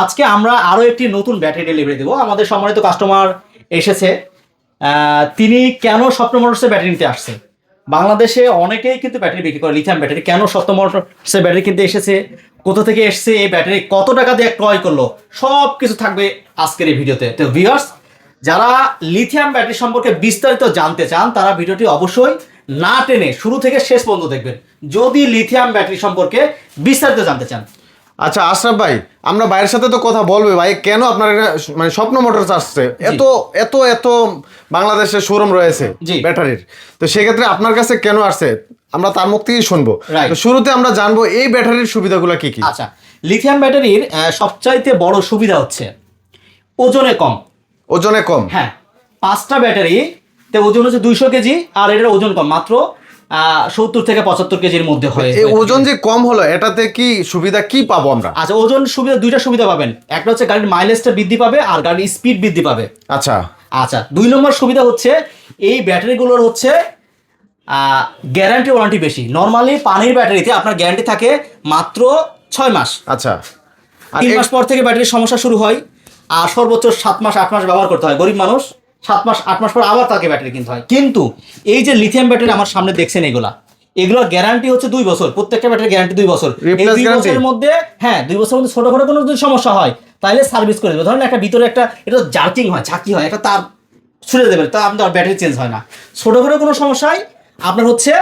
আজকে আমরা আরও একটি নতুন ব্যাটারি ডেলিভারি দেবো। আমাদের সম্মানিত কাস্টমার এসেছে। তিনি কেন স্বপ্ন মোটরসের ব্যাটারি নিতে আসছে? বাংলাদেশে অনেকেই কিন্তু ব্যাটারি বিক্রি করে লিথিয়াম ব্যাটারি কেন স্বপ্ন মোটরসের ব্যাটারি কিনতে এসেছে? কোথা থেকে এসেছে? এই ব্যাটারি কত টাকা দিয়ে ক্রয় করল? সব কিছু থাকবে আজকের এই ভিডিওতে। তো ভিউয়ার্স যারা লিথিয়াম ব্যাটারি সম্পর্কে বিস্তারিত জানতে চান, তারা ভিডিওটি অবশ্যই না টেনে শুরু থেকে শেষ পর্যন্ত দেখবেন। যদি লিথিয়াম ব্যাটারি সম্পর্কে বিস্তারিত জানতে চান আচ্ছা আশরাফ ভাই আমরা ভাইয়ের সাথে তো কথা বলবে ভাই কেন আপনার মানে স্বপ্ন মোটরস আসছে? এত এত এত বাংলাদেশের শোরুম রয়েছে। ব্যাটারির। তো সেক্ষেত্রে আপনার কাছে কেন আসছে? আমরা তার মুখ থেকেই শুনব. তো শুরুতে আমরা জানব এই ব্যাটারির সুবিধাগুলো কি কি? আচ্ছা লিথিয়াম ব্যাটারির সবচাইতে বড় সুবিধা হচ্ছে ওজনে কম। ওজনে কম? হ্যাঁ পাঁচটা ব্যাটারি তে ওজন হচ্ছে দুইশো কেজি আর এটার ওজন কম। মাত্র সত্তর থেকে পঁচাত্তর কেজির মধ্যে হয় ওজন যে কম হলো এটাতে কি সুবিধা কি পাবো আমরা? আচ্ছা ওজন সুবিধা দুইটা সুবিধা পাবেন। একটা হচ্ছে গাড়ির মাইলেজটা বৃদ্ধি পাবে আর গাড়ির স্পিড বৃদ্ধি পাবে। আচ্ছা। আচ্ছা দুই নম্বর সুবিধা হচ্ছে এই ব্যাটারিগুলোর হচ্ছে গ্যারান্টি ওয়ারেন্টি বেশি। নর্মালি পানির ব্যাটারিতে আপনার গ্যারান্টি থাকে মাত্র ছয় মাস। আচ্ছা। তিন মাস পর থেকে ব্যাটারির সমস্যা শুরু হয় আর সর্বোচ্চ সাত মাস আট মাস ব্যবহার করতে হয় গরিব মানুষ। সাত মাস আট মাস পর আবার তাকে ব্যাটারি কিনতে হয়। কিন্তু এই যে লিথিয়াম ব্যাটারি আমার সামনে দেখছেন এগুলা এগুলোর গ্যারান্টি হচ্ছে দুই বছর প্রত্যেকটা ব্যাটারি গ্যারান্টি দুই বছর। এই দুই বছরের মধ্যে হ্যাঁ দুই বছরের মধ্যে ছোটখাটো কোনো যদি সমস্যা হয় তাহলে সার্ভিস করে দেবে। ধরেন একটা ভিতরে একটা এটা জার্কিং হয় ঝাঁকি হয় একটা তার ছুড়ে দেবে তা আপনার ব্যাটারি চেঞ্জ হয় না। ছোটখাটো কোনো সমস্যায় আপনার হচ্ছে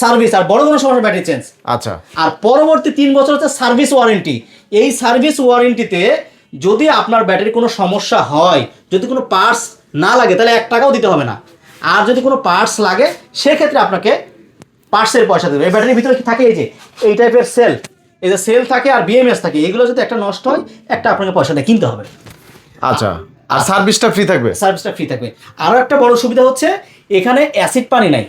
সার্ভিস আর বড় কোনো সমস্যা ব্যাটারি চেঞ্জ আচ্ছা। আর পরবর্তী তিন বছর হচ্ছে সার্ভিস ওয়ারেন্টি এই সার্ভিস ওয়ারেন্টিতে যদি আপনার ব্যাটারি কোনো সমস্যা হয় যদি কোনো পার্টস না লাগে তাহলে এক টাকাও দিতে হবে না। আর যদি কোনো পার্টস লাগে সেক্ষেত্রে আপনাকে পার্টসের পয়সা দেবে। এই ব্যাটারির ভিতরে কি থাকে? এই যে এই টাইপের সেল এই যে সেল থাকে আর বিএমএস থাকে এগুলো যদি একটা নষ্ট হয় একটা আপনাকে পয়সা দিয়ে কিনতে হবে। আচ্ছা আর সার্ভিসটা ফ্রি থাকবে? সার্ভিসটা ফ্রি থাকবে। আরও একটা বড় সুবিধা হচ্ছে এখানে অ্যাসিড পানি নাই।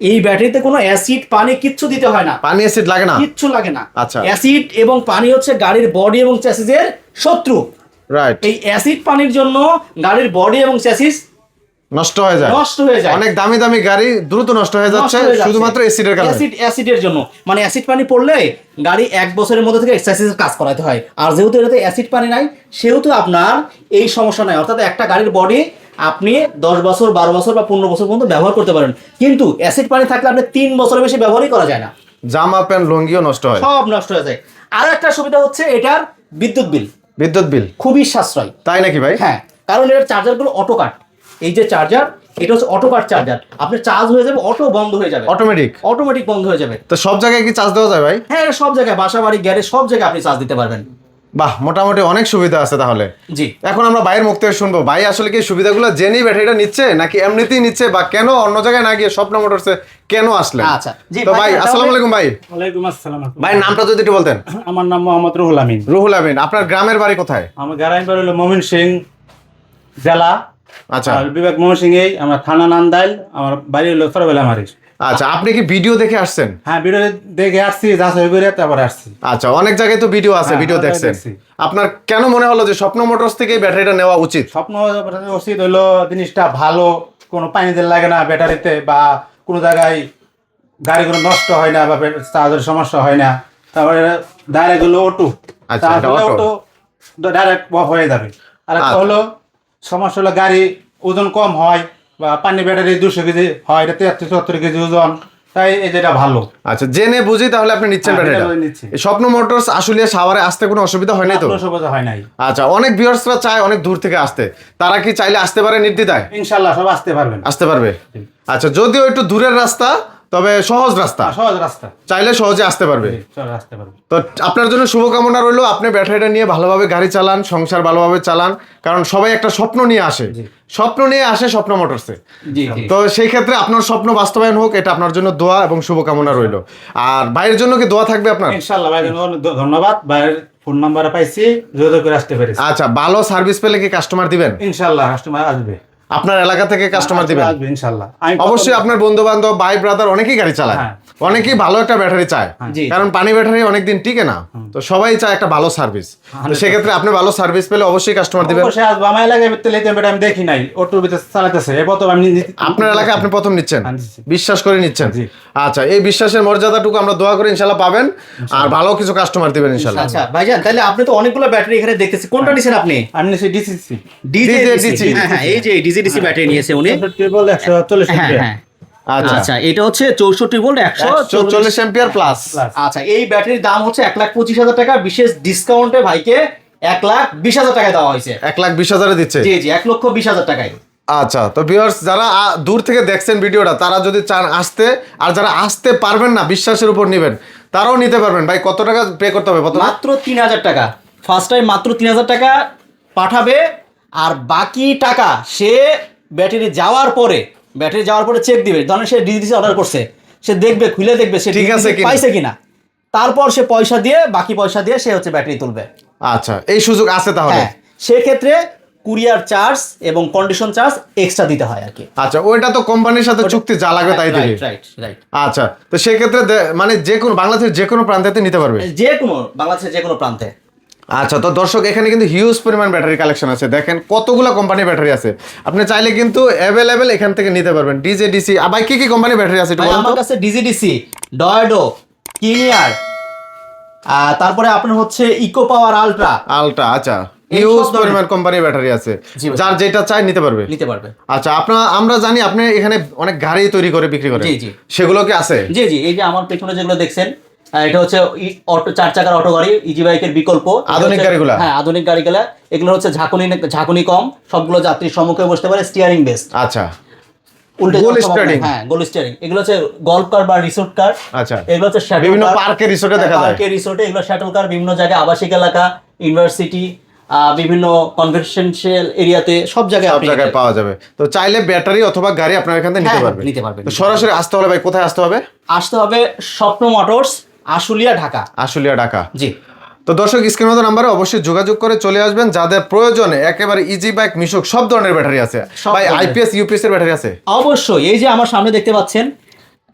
এই ব্যাটারিতে কোনো অ্যাসিড পানি কিচ্ছু দিতে হয় না। পানি অ্যাসিড লাগে না? কিচ্ছু লাগে না। আচ্ছা। অ্যাসিড এবং পানি হচ্ছে গাড়ির বডি এবং চ্যাসিসের শত্রু। রাইট এই অ্যাসিড পানির জন্য গাড়ির বডি এবং চ্যাসিস নষ্ট হয়ে যায়। নষ্ট হয়ে যায়। অনেক দামি দামি গাড়ি দ্রুত নষ্ট হয়ে যাচ্ছে শুধুমাত্র এসিডের কারণে। অ্যাসিড অ্যাসিডের জন্য। মানে অ্যাসিড পানি পড়লে গাড়ি এক বছরের মধ্যে থেকে এক্সারসাইজের কাজ করাতে হয়। আর যেহেতু এটাতে অ্যাসিড পানি নাই সেহেতু আপনার এই সমস্যা নাই। অর্থাৎ একটা গাড়ির বডি আপনি দশ বছর বারো বছর বা পনেরো বছর পর্যন্ত ব্যবহার করতে পারেন। কিন্তু অ্যাসিড পানি থাকলে আপনি তিন বছরের বেশি ব্যবহারই করা যায় না। জামা প্যান্ট লুঙ্গিও নষ্ট হয়। সব নষ্ট হয়ে যায়। আর একটা সুবিধা হচ্ছে এটার বিদ্যুৎ বিল। বিদ্যুৎ বিল? খুবই সাশ্রয়। তাই নাকি ভাই? হ্যাঁ কারণ এর চার্জারগুলো অটো কাট এই যে চার্জার এটা হচ্ছে অটো কাট চার্জার আপনি চার্জ হয়ে যাবে অটো বন্ধ হয়ে যাবে। অটোমেটিক অটোমেটিক বন্ধ হয়ে যাবে। তো সব জায়গায় কি চার্জ দেওয়া যায় ভাই? হ্যাঁ সব জায়গায় বাসা বাড়ি গ্যারেজ সব জায়গায় আপনি চার্জ দিতে পারবেন। বাহ মোটামুটি অনেক সুবিধা আছে তাহলে। জি। এখন আমরা ভাইয়ের মুখ থেকে শুনব। ভাই আসলে কি সুবিধাগুলো জেনেই ব্যাটারিটা নিচ্ছে নাকি এমনিতেই নিচ্ছে বা কেন অন্য জায়গায় না গিয়ে স্বপ্ন মোটরসে কেন আসলেন? আচ্ছা, জি, তো ভাই, আসসালামু আলাইকুম ভাই। ওয়ালাইকুম আসসালাম ভাই নামটা যদি একটু বলতেন। আমার নাম মোহাম্মদ রুহুল আমিন। রুহুল আমিন আপনার গ্রামের বাড়ি কোথায়? আমার গ্রাম বাড়ি হলো মমিন সিং জেলা। আচ্ছা। আর বিভাগ মমিন সিং এই আমার থানা নান্দাইল আমার বাড়ি হলো সরবেলা মারিস আচ্ছা আপনি কি ভিডিও দেখে আসছেন? হ্যাঁ ভিডিও দেখে আসছি যাচাই করে তারপরে আসছি। আচ্ছা অনেক জায়গায় তো ভিডিও আছে হ্যাঁ, ভিডিও দেখছেন। আপনার কেন মনে হলো যে স্বপ্ন মোটরস থেকে ব্যাটারিটা নেওয়া উচিত? স্বপ্ন উচিত হলো জিনিসটা ভালো কোনো পানি দিল লাগে না ব্যাটারিতে বা কোনো জায়গায় গাড়িগুলো নষ্ট হয় না বা চার্জের সমস্যা হয় না। তারপরে ডাইরেক্ট হলো অটো আচ্ছা, তারপরে অটো ডাইরেক্ট অফ হয়ে যাবে। আর একটা আচ্ছা। হলো সমস্যা হলো গাড়ি ওজন কম হয় বা পানি ব্যাটারি দুশো কেজি হয় এটা তিয়াত্তর চুয়াত্তর কেজি ওজন। তাই এই যেটা ভালো। আচ্ছা জেনে বুঝি তাহলে আপনি নিচ্ছেন হ্যাঁ, ব্যাটারিটা। স্বপ্ন মোটরস আসলে সাওয়ারে আসতে কোনো অসুবিধা হয় নাই তো? অসুবিধা হয় নাই। আচ্ছা অনেক ভিউয়ার্সরা চায় অনেক দূর থেকে আসতে। তারা কি চাইলে আসতে পারে নির্দ্বিধায়? ইনশাল্লাহ সব আসতে পারবেন। আসতে পারবে। আচ্ছা যদিও একটু দূরের রাস্তা তবে সহজ রাস্তা। সহজ রাস্তা। চাইলে সহজে আসতে পারবে। আসতে তো আপনার জন্য শুভকামনা রইল আপনি ব্যাটারিটা নিয়ে ভালোভাবে গাড়ি চালান সংসার ভালোভাবে চালান কারণ সবাই একটা স্বপ্ন নিয়ে আসে। স্বপ্ন নিয়ে আসে স্বপ্ন মোটরসে। তো সেই ক্ষেত্রে আপনার স্বপ্ন বাস্তবায়ন হোক এটা আপনার জন্য দোয়া এবং শুভকামনা রইল। আর ভাইয়ের জন্য কি দোয়া থাকবে আপনার? ইনশাল্লাহ ভাই অনেক ধন্যবাদ। ভাইয়ের ফোন নাম্বার পাইছি যোগাযোগ করে আসতে পেরেছি। আচ্ছা ভালো সার্ভিস পেলে কি কাস্টমার দিবেন? ইনশাল্লাহ কাস্টমার আসবে। আপনার এলাকা থেকে কাস্টমার দিবেন। আসবে ইনশাল্লাহ। অবশ্যই আপনার বন্ধু বান্ধব ভাই ব্রাদার অনেকেই গাড়ি চালায়। হ্যাঁ। অনেকেই ভালো একটা ব্যাটারি চায়। কারণ পানি ব্যাটারি অনেকদিন টিকে না। তো সবাই চায় একটা ভালো সার্ভিস তো সেক্ষেত্রে আপনি ভালো সার্ভিস পেলে অবশ্যই কাস্টমার দিবেন। অবশ্যই আসবে। আমার এলাকায় তেলে বেটা আমি দেখি নাই। অটোর ভিতরে চালাতেছে এ প্রথম আমি আপনার এলাকায় আপনি প্রথম নিচ্ছেন। হ্যাঁ, বিশ্বাস করে নিচ্ছেন। জি। আচ্ছা এই বিশ্বাসের মর্যাদাটুকু আমরা দোয়া করে ইনশাল্লাহ পাবেন। আর ভালো কিছু কাস্টমার দিবেন ইনশাল্লাহ। আচ্ছা ভাইজান তাহলে আপনি তো অনেকগুলো ব্যাটারি এখানে দেখতেছি। কোনটা নিছেন আপনি? আমি নিচ্ছি ডিসিসি হ্যাঁ হ্যাঁ এই যে ডিসি ব্যাটারি নিয়েছে উনি। হ্যাঁ হ্যাঁ। আচ্ছা। আচ্ছা এটা হচ্ছে চৌষট্টি ভোল্ট একশো চল্লিশ এম্পিয়ার প্লাস আচ্ছা এই ব্যাটারির দাম হচ্ছে এক লাখ পঁচিশ হাজার টাকা বিশেষ ডিসকাউন্টে ভাইকে এক লাখ বিশ হাজার টাকায় দেওয়া হয়েছে। এক লাখ বিশ হাজারে দিচ্ছে? জি জি এক লক্ষ বিশ হাজার টাকায়। আচ্ছা তো ভিউয়ার্স যারা দূর থেকে দেখছেন ভিডিওটা তারা যদি চান আসতে আর যারা আসতে পারবেন না বিশ্বাসের উপর নেবেন তারাও নিতে পারবেন। ভাই কত টাকা পে করতে হবে মাত্র তিন হাজার টাকা। ফার্স্ট টাইম মাত্র তিন হাজার টাকা পাঠাবে আর বাকি টাকা সে ব্যাটারি যাওয়ার পরে ব্যাটারি যাওয়ার পরে চেক দিবে। ধরেন সে ডিজিডিসি অর্ডার করছে সে দেখবে খুলে দেখবে সে ঠিক আছে। পাইছে কিনা। তারপর সে পয়সা দিয়ে বাকি পয়সা দিয়ে সে হচ্ছে ব্যাটারি তুলবে। আচ্ছা এই সুযোগ আছে তাহলে? হ্যাঁ সেক্ষেত্রে কুরিয়ার চার্জ এবং কন্ডিশন চার্জ এক্সট্রা দিতে হয় আর কি। আচ্ছা ওইটা তো কোম্পানির সাথে চুক্তি যা লাগবে তাই দিবে। রাইট রাইট আচ্ছা তো সেক্ষেত্রে মানে যে কোনো বাংলাদেশের যে কোনো প্রান্তেতে নিতে পারবে? যে কোনো বাংলাদেশের যে কোনো প্রান্তে। আচ্ছা তো দর্শক এখানে কিন্তু হিউজ পরিমাণ ব্যাটারি কালেকশন আছে। দেখেন কতগুলো কোম্পানির ব্যাটারি আছে। আপনি চাইলে কিন্তু অ্যাভেলেবেল এখান থেকে নিতে পারবেন। ডিজে ডিসি আবার কি কি কোম্পানির ব্যাটারি আছে? আমার কাছে ডিজিডিসি ডয়েডো কিনিয়ার তারপরে আপনার হচ্ছে ইকো পাওয়ার আলট্রা আলট্রা আচ্ছা। পরিমাণ কোম্পানির ব্যাটারি আছে। যার যেটা চাই নিতে পারবে। নিতে পারবে। আচ্ছা আপনার আমরা জানি আপনি এখানে অনেক গাড়ি তৈরি করে বিক্রি করেন। সেগুলো কি আছে? জি জি এই যে আমার পেছনে যেগুলো দেখছেন এটা হচ্ছে অটো চার চাকার অটো গাড়ি ইজি বাইকের বিকল্প। আধুনিক গাড়িগুলা? হ্যাঁ আধুনিক গাড়িগুলা। এগুলো হচ্ছে ঝাঁকুনি ঝাঁকুনি কম সবগুলো যাত্রীর সম্মুখে বসতে পারে স্টিয়ারিং বেস্ট আচ্ছা। steering। হ্যাঁ গোল স্টিয়ারিং এগুলো হচ্ছে গল্ফ কার বা রিসোর্ট কার আচ্ছা। এগুলো হচ্ছে বিভিন্ন পার্কে রিসোর্টে দেখা যায়। পার্কে রিসোর্টে এগুলো শাটল কার বিভিন্ন জায়গায় আবাসিক এলাকা ইউনিভার্সিটি বিভিন্ন কনভেনশনাল এরিয়াতে সব জায়গায় সব আপনি জায়গায় পাওয়া যাবে। তো চাইলে ব্যাটারি অথবা গাড়ি আপনার এখান থেকে নিতে হ্যাঁ, পারবেন। নিতে পারবেন। সরাসরি আসতে হলে ভাই কোথায় আসতে হবে? আসতে হবে স্বপ্ন মোটরস আশুলিয়া ঢাকা। আশুলিয়া ঢাকা। জি। তো দর্শক স্ক্রিন মতো নাম্বারে অবশ্যই যোগাযোগ করে চলে আসবেন। যাদের প্রয়োজনে একেবারে ইজি বাইক মিশুক সব ধরনের ব্যাটারি আছে। ভাই। আইপিএস ইউপিএস এর ব্যাটারি আছে? অবশ্যই। এই যে আমার সামনে দেখতে পাচ্ছেন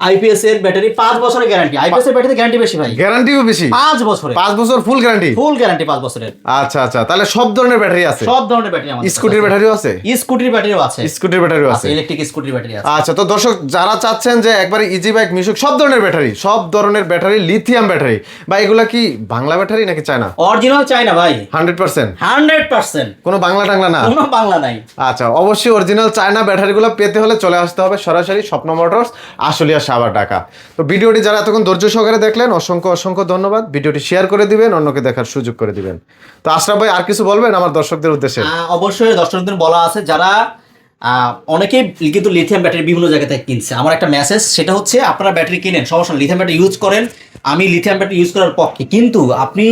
আইপিএস এর ব্যাটারি পাঁচ বছরের গ্যারান্টি আইপিএস এর ব্যাটারি গ্যারান্টি বেশি ভাই। গ্যারান্টিও বেশি? বছরের। বছর ফুল গ্যারান্টি ফুল গ্যারান্টি বছরের। আচ্ছা আচ্ছা। তাহলে সব ধরনের ব্যাটারি আছে? সব ধরনের ব্যাটারি আমাদের স্কুটির ব্যাটারিও আছে। স্কুটির ব্যাটারিও আছে? স্কুটির ব্যাটারিও আছে। ইলেকট্রিক স্কুটির ব্যাটারি আছে। আচ্ছা তো দর্শক যারা চাচ্ছেন যে একবারে ইজি বাইক মিশুক সব ধরনের ব্যাটারি সব ধরনের ব্যাটারি লিথিয়াম ব্যাটারি বা এগুলা কি বাংলা ব্যাটারি নাকি চায়না? অরিজিনাল চাই না ভাই। Hundred percent? Hundred percent. কোনো বাংলা টাংলা না? কোনো বাংলা নাই। আচ্ছা অবশ্যই অরিজিনাল চায়না ব্যাটারিগুলো পেতে হলে চলে আসতে হবে সরাসরি স্বপ্ন মোটরস আশুলিয়া সাবার ঢাকা তো ভিডিওটি যারা এতক্ষণ ধৈর্য সহকারে দেখলেন, অসংখ্য অসংখ্য ধন্যবাদ। ভিডিওটি শেয়ার করে দিবেন, অন্যকে দেখার সুযোগ করে দিবেন। তো আশরাফ ভাই, আর কিছু বলবেন আমার দর্শকদের উদ্দেশ্যে? অবশ্যই দর্শকদের বলা আছে, যারা আহ, অনেকেই কিন্তু লিথিয়াম ব্যাটারি বিভিন্ন জায়গা থেকে কিনছে। আমার একটা মেসেজ সেটা হচ্ছে আপনারা ব্যাটারি কিনেন সমস্যা লিথিয়াম ব্যাটারি ইউজ করেন আমি লিথিয়াম ব্যাটারি ইউজ করার পক্ষে। কিন্তু আপনি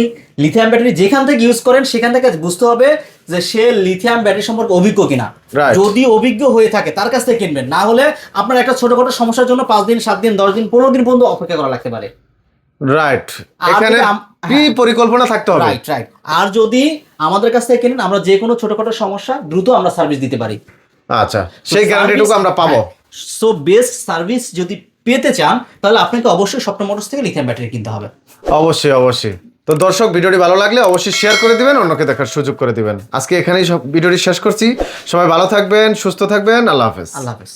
লিথিয়াম ব্যাটারি যেখান থেকে ইউজ করেন সেখান থেকে বুঝতে হবে যে সে লিথিয়াম ব্যাটারি সম্পর্কে অভিজ্ঞ কিনা। যদি অভিজ্ঞ হয়ে থাকে তার কাছ থেকে কিনবেন। না হলে আপনার একটা ছোটখাটো সমস্যার জন্য পাঁচ দিন সাত দিন দশ দিন পনেরো দিন পর্যন্ত অপেক্ষা করা লাগতে পারে। রাইট আর এখানে যদি কি পরিকল্পনা থাকতে হবে? রাইট রাইট আর যদি আমাদের কাছ থেকে কিনেন আমরা যে কোনো ছোটখাটো সমস্যা দ্রুত আমরা সার্ভিস দিতে পারি। আচ্ছা সেই গ্যারান্টিটুকু আমরা পাবো। সো বেস্ট সার্ভিস যদি পেতে চান তাহলে আপনাকে অবশ্যই স্বপ্ন মোটরস থেকে লিথিয়াম ব্যাটারি কিনতে হবে। অবশ্যই অবশ্যই। তো দর্শক ভিডিওটি ভালো লাগলে অবশ্যই শেয়ার করে দিবেন অন্যকে দেখার সুযোগ করে দিবেন। আজকে এখানেই সব ভিডিওটি শেষ করছি। সবাই ভালো থাকবেন সুস্থ থাকবেন আল্লাহ হাফেজ। আল্লাহ হাফেজ।